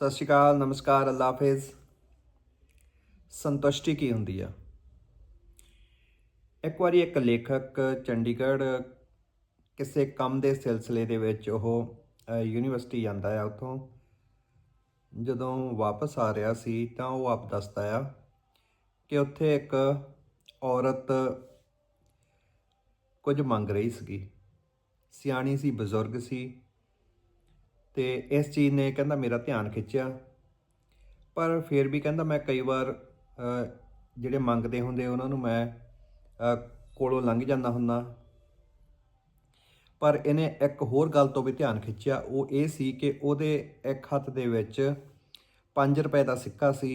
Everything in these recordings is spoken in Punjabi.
ਸਤਿ ਸ਼੍ਰੀ ਅਕਾਲ, ਨਮਸਕਾਰ ਅੱਲਾ ਹਾਫਿਜ਼। ਸੰਤੁਸ਼ਟੀ ਕੀ ਹੁੰਦੀ ਆ? ਇੱਕ ਵਾਰੀ ਇੱਕ ਲੇਖਕ ਚੰਡੀਗੜ੍ਹ ਕਿਸੇ ਕੰਮ ਦੇ ਸਿਲਸਿਲੇ ਦੇ ਵਿੱਚ ਉਹ ਯੂਨੀਵਰਸਿਟੀ ਜਾਂਦਾ ਆ ਉੱਥੋਂ। ਜਦੋਂ ਵਾਪਸ ਆ ਰਿਹਾ ਸੀ ਤਾਂ ਉਹ ਆਪ ਦੱਸਦਾ ਆ ਕਿ ਉੱਥੇ ਇੱਕ ਔਰਤ ਕੁਝ ਮੰਗ ਰਹੀ ਸੀਗੀ। ਸਿਆਣੀ ਸੀ, ਬਜ਼ੁਰਗ ਸੀ। ਤੇ ਇਸ ਚੀਜ਼ ਨੇ ਕਹਿੰਦਾ ਮੇਰਾ ਧਿਆਨ ਖਿੱਚਿਆ। ਪਰ ਫਿਰ ਵੀ ਕਹਿੰਦਾ ਮੈਂ ਕਈ ਵਾਰ ਜਿਹੜੇ ਮੰਗਦੇ ਹੁੰਦੇ ਉਹਨਾਂ ਨੂੰ ਮੈਂ ਕੋਲੋਂ ਲੰਘ ਜਾਂਦਾ ਹੁੰਦਾ। ਪਰ ਇਹਨੇ ਇੱਕ ਹੋਰ ਗੱਲ ਤੋਂ ਵੀ ਧਿਆਨ ਖਿੱਚਿਆ। ਉਹ ਇਹ ਸੀ ਕਿ ਉਹਦੇ ਇੱਕ ਹੱਥ ਦੇ ਵਿੱਚ 5 ਰੁਪਏ ਦਾ ਸਿੱਕਾ ਸੀ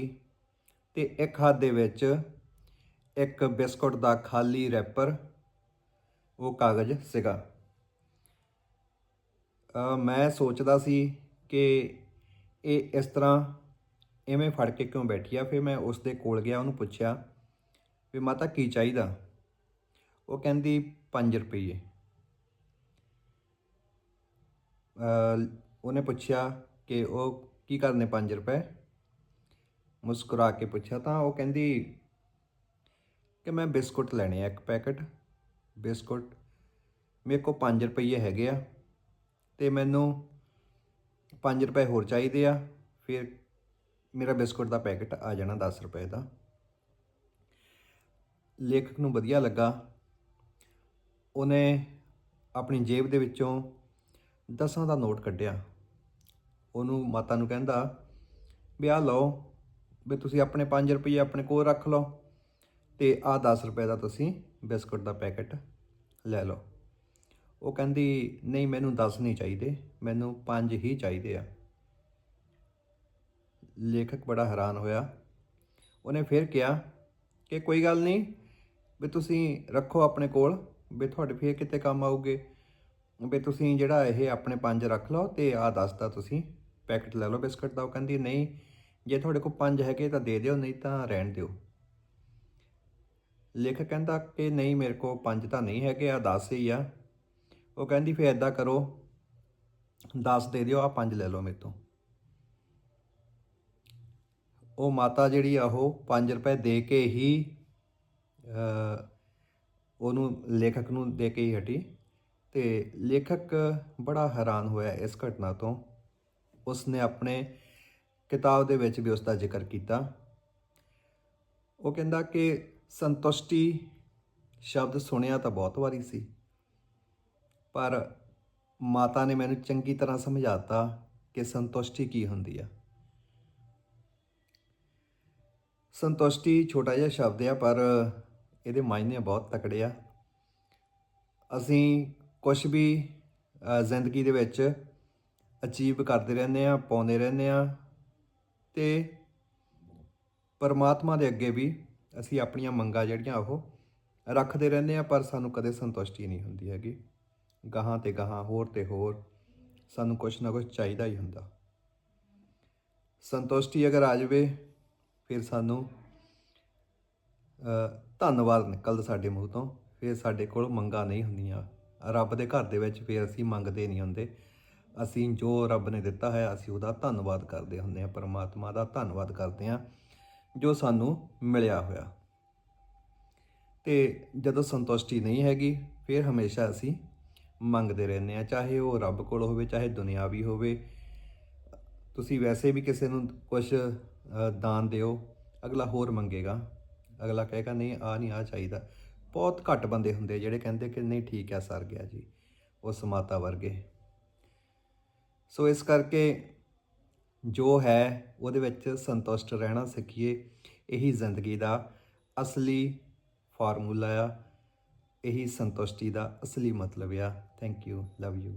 ਤੇ ਇੱਕ ਹੱਥ ਦੇ ਵਿੱਚ ਇੱਕ ਬਿਸਕੁਟ ਦਾ ਖਾਲੀ ਰੈਪਰ, ਉਹ ਕਾਗਜ਼ ਸੀਗਾ। ਮੈਂ ਸੋਚਦਾ ਸੀ ਕਿ ਇਹ ਇਸ ਤਰ੍ਹਾਂ ਐਵੇਂ ਫੜ ਕੇ ਕਿਉਂ ਬੈਠੀ ਆ? ਫਿਰ ਮੈਂ ਉਸ ਦੇ ਕੋਲ ਗਿਆ, ਉਹਨੂੰ ਪੁੱਛਿਆ ਵੀ ਮਾਤਾ ਕੀ ਚਾਹੀਦਾ? ਉਹ ਕਹਿੰਦੀ 5 ਰੁਪਏ ਉਹਨੇ ਪੁੱਛਿਆ ਕਿ ਉਹ ਕੀ ਕਰਨੇ 5 ਰੁਪਏ? ਮੁਸਕਰਾ ਕੇ ਪੁੱਛਿਆ ਤਾਂ ਉਹ ਕਹਿੰਦੀ ਕਿ ਮੈਂ ਬਿਸਕੁਟ ਲੈਣੇ ਆ ਇੱਕ ਪੈਕਟ। ਬਿਸਕੁਟ ਮੇਰੇ ਕੋਲ 5 ਰੁਪਏ ਹੈਗੇ ਆ। ਤੇ ਮੈਨੂੰ ਪੰਜ ਰੁਪਏ ਹੋਰ ਚਾਹੀਦੇ ਆ। ਫਿਰ ਮੇਰਾ ਬਿਸਕੁਟ ਦਾ ਪੈਕਟ ਆ ਜਾਣਾ 10 ਰੁਪਏ ਦਾ। ਲੇਖਕ ਨੂੰ ਵਧੀਆ ਲੱਗਾ। ਉਹਨੇ ਆਪਣੀ ਜੇਬ ਦੇ ਵਿੱਚੋਂ ਦਸਾਂ ਦਾ ਨੋਟ ਕੱਢਿਆ। ਉਹਨੂੰ ਮਾਤਾ ਨੂੰ ਕਹਿੰਦਾ, ਵੀ ਆਹ ਲਓ, ਵੀ ਤੁਸੀਂ ਆਪਣੇ 5 ਰੁਪਏ ਆਪਣੇ ਕੋਲ ਰੱਖ ਲਓ ਤੇ ਆਹ 10 ਰੁਪਏ ਦਾ ਤੁਸੀਂ ਬਿਸਕੁਟ ਦਾ ਪੈਕਟ ਲੈ ਲਓ। ਉਹ ਕਹਿੰਦੀ, ਨਹੀਂ, ਮੈਨੂੰ 10 ਨਹੀਂ ਚਾਹੀਦੇ। ਮੈਨੂੰ 5 ਹੀ ਚਾਹੀਦੇ ਆ। ਲੇਖਕ ਬੜਾ ਹੈਰਾਨ ਹੋਇਆ। ਉਹਨੇ ਫਿਰ ਕਿਹਾ ਕਿ, ਕੋਈ ਗੱਲ ਨਹੀਂ, ਵੀ ਤੁਸੀਂ ਰੱਖੋ ਆਪਣੇ ਕੋਲ, ਵੀ ਤੁਹਾਡੇ ਫੇਰ ਕਿਤੇ ਕੰਮ ਆਊਗੇ? ਵੀ ਤੁਸੀਂ ਜਿਹੜਾ ਇਹ ਆਪਣੇ ਪੰਜ ਰੱਖ ਲਓ ਤੇ ਆਹ 10 ਦਾ ਤੁਸੀਂ, ਪੈਕਟ ਲੈ ਲਓ ਬਿਸਕਟ ਦਾ। ਉਹ ਕਹਿੰਦੀ, ਨਹੀਂ, ਜੇ ਤੁਹਾਡੇ ਕੋਲ ਪੰਜ ਹੈਗੇ ਤਾਂ ਦੇ ਦਿਓ, ਨਹੀਂ ਤਾਂ ਰਹਿਣ ਦਿਓ। ਲੇਖਕ ਕਹਿੰਦਾ ਕਿ, ਨਹੀਂ, ਮੇਰੇ ਕੋਲ ਪੰਜ ਤਾਂ ਨਹੀਂ ਹੈਗੇ ਆ 10 ਹੀ ਆ। ਉਹ ਕਹਿੰਦੀ, ਫਿਰ ਐਦਾਂ ਕਰੋ 10 ਦੇ ਦਿਓ ਆ 5 ਲੈ ਲਓ ਮੇਰੇ ਤੋਂ। ਉਹ ਮਾਤਾ ਜਿਹੜੀ ਆ, ਉਹ 5 ਰੁਪਏ ਦੇ ਕੇ ਹੀ ਉਹਨੂੰ ਲੇਖਕ ਨੂੰ ਦੇ ਕੇ ਹੀ ਹਟੀ ਤੇ ਲੇਖਕ ਬੜਾ ਹੈਰਾਨ ਹੋਇਆ ਇਸ ਘਟਨਾ ਤੋਂ। ਉਸਨੇ ਆਪਣੇ ਕਿਤਾਬ ਦੇ ਵਿੱਚ ਵੀ ਉਸ ਦਾ ਜ਼ਿਕਰ ਕੀਤਾ। ਉਹ ਕਹਿੰਦਾ ਕਿ ਸੰਤੁਸ਼ਟੀ ਸ਼ਬਦ ਸੁਣਿਆ ਤਾਂ ਬਹੁਤ ਵਾਰੀ ਸੀ। ਪਰ ਮਾਤਾ ਨੇ ਮੈਨੂੰ ਚੰਗੀ ਤਰ੍ਹਾਂ ਸਮਝਾਤਾ ਕਿ ਸੰਤੁਸ਼ਟੀ ਕੀ ਹੁੰਦੀ ਆ। ਸੰਤੁਸ਼ਟੀ ਛੋਟਾ ਜਿਹਾ ਸ਼ਬਦ ਆ, ਪਰ ਇਹਦੇ ਮਾਇਨੇ ਬਹੁਤ ਤਕੜੇ ਆ। ਅਸੀਂ ਕੁਝ ਵੀ ਜ਼ਿੰਦਗੀ ਦੇ ਵਿੱਚ ਅਚੀਵ ਕਰਦੇ ਰਹਿੰਦੇ ਆ, ਪਾਉਂਦੇ ਰਹਿੰਦੇ ਆ ਤੇ ਪਰਮਾਤਮਾ ਦੇ ਅੱਗੇ ਵੀ ਅਸੀਂ ਆਪਣੀਆਂ ਮੰਗਾਂ ਜਿਹੜੀਆਂ ਉਹ ਰੱਖਦੇ ਰਹਿੰਦੇ ਆ, ਪਰ ਸਾਨੂੰ ਕਦੇ ਸੰਤੁਸ਼ਟੀ ਨਹੀਂ ਹੁੰਦੀ ਹੈਗੀ। ਗਾਹਾਂ ਤੇ ਗਾਹਾਂ, ਹੋਰ ਤੇ ਹੋਰ, ਸਾਨੂੰ ਕੁਛ ਨਾ ਕੁਛ ਚਾਹੀਦਾ ਹੀ ਹੁੰਦਾ। ਸੰਤੁਸ਼ਟੀ ਅਗਰ ਆ ਜਾਵੇ, ਫਿਰ ਸਾਨੂੰ ਧੰਨਵਾਦ ਨਿਕਲਦਾ ਸਾਡੇ ਮੂੰਹ ਤੋਂ, ਫਿਰ ਸਾਡੇ ਕੋਲ ਮੰਗਾਂ ਨਹੀਂ ਹੁੰਦੀਆਂ। ਰੱਬ ਦੇ ਘਰ ਦੇ ਵਿੱਚ ਫਿਰ ਅਸੀਂ ਮੰਗਦੇ ਨਹੀਂ ਹੁੰਦੇ। ਅਸੀਂ ਜੋ ਰੱਬ ਨੇ ਦਿੱਤਾ ਹੈ, ਅਸੀਂ ਉਹਦਾ ਧੰਨਵਾਦ ਕਰਦੇ ਹੁੰਦੇ ਹਾਂ, ਪਰਮਾਤਮਾ ਦਾ ਧੰਨਵਾਦ ਕਰਦੇ ਹਾਂ, ਜੋ ਸਾਨੂੰ ਮਿਲਿਆ ਹੋਇਆ। ਤੇ ਜਦੋਂ ਸੰਤੁਸ਼ਟੀ ਨਹੀਂ ਹੈਗੀ, ਫਿਰ ਹਮੇਸ਼ਾ ਅਸੀਂ ਮੰਗਦੇ ਰਹਿੰਦੇ ਆ, ਚਾਹੇ ਉਹ ਰੱਬ ਕੋਲ ਹੋਵੇ, ਚਾਹੇ ਦੁਨਿਆਵੀ ਹੋਵੇ। ਤੁਸੀਂ ਵੈਸੇ ਵੀ ਕਿਸੇ ਨੂੰ ਕੁਝ ਦਾਨ ਦਿਓ, ਅਗਲਾ ਹੋਰ ਮੰਗੇਗਾ। ਅਗਲਾ ਕਹੇਗਾ, ਨਹੀਂ ਆ ਨਹੀਂ ਆ ਚਾਹੀਦਾ। ਬਹੁਤ ਘੱਟ ਬੰਦੇ ਹੁੰਦੇ ਜਿਹੜੇ ਕਹਿੰਦੇ ਕਿ, ਨਹੀਂ, ਠੀਕ ਹੈ ਸਰ ਗਿਆ ਜੀ, ਉਸ ਮਾਤਾ ਵਰਗੇ। ਸੋ ਇਸ ਕਰਕੇ ਜੋ ਹੈ, ਉਹਦੇ ਵਿੱਚ ਸੰਤੁਸ਼ਟ ਰਹਿਣਾ ਸਿੱਖੀਏ, ਇਹੀ ਜ਼ਿੰਦਗੀ ਦਾ ਅਸਲੀ ਫਾਰਮੂਲਾ ਆ। ਇਹੀ ਸੰਤੁਸ਼ਟੀ ਦਾ ਅਸਲੀ ਮਤਲਬ ਆ। Thank you love you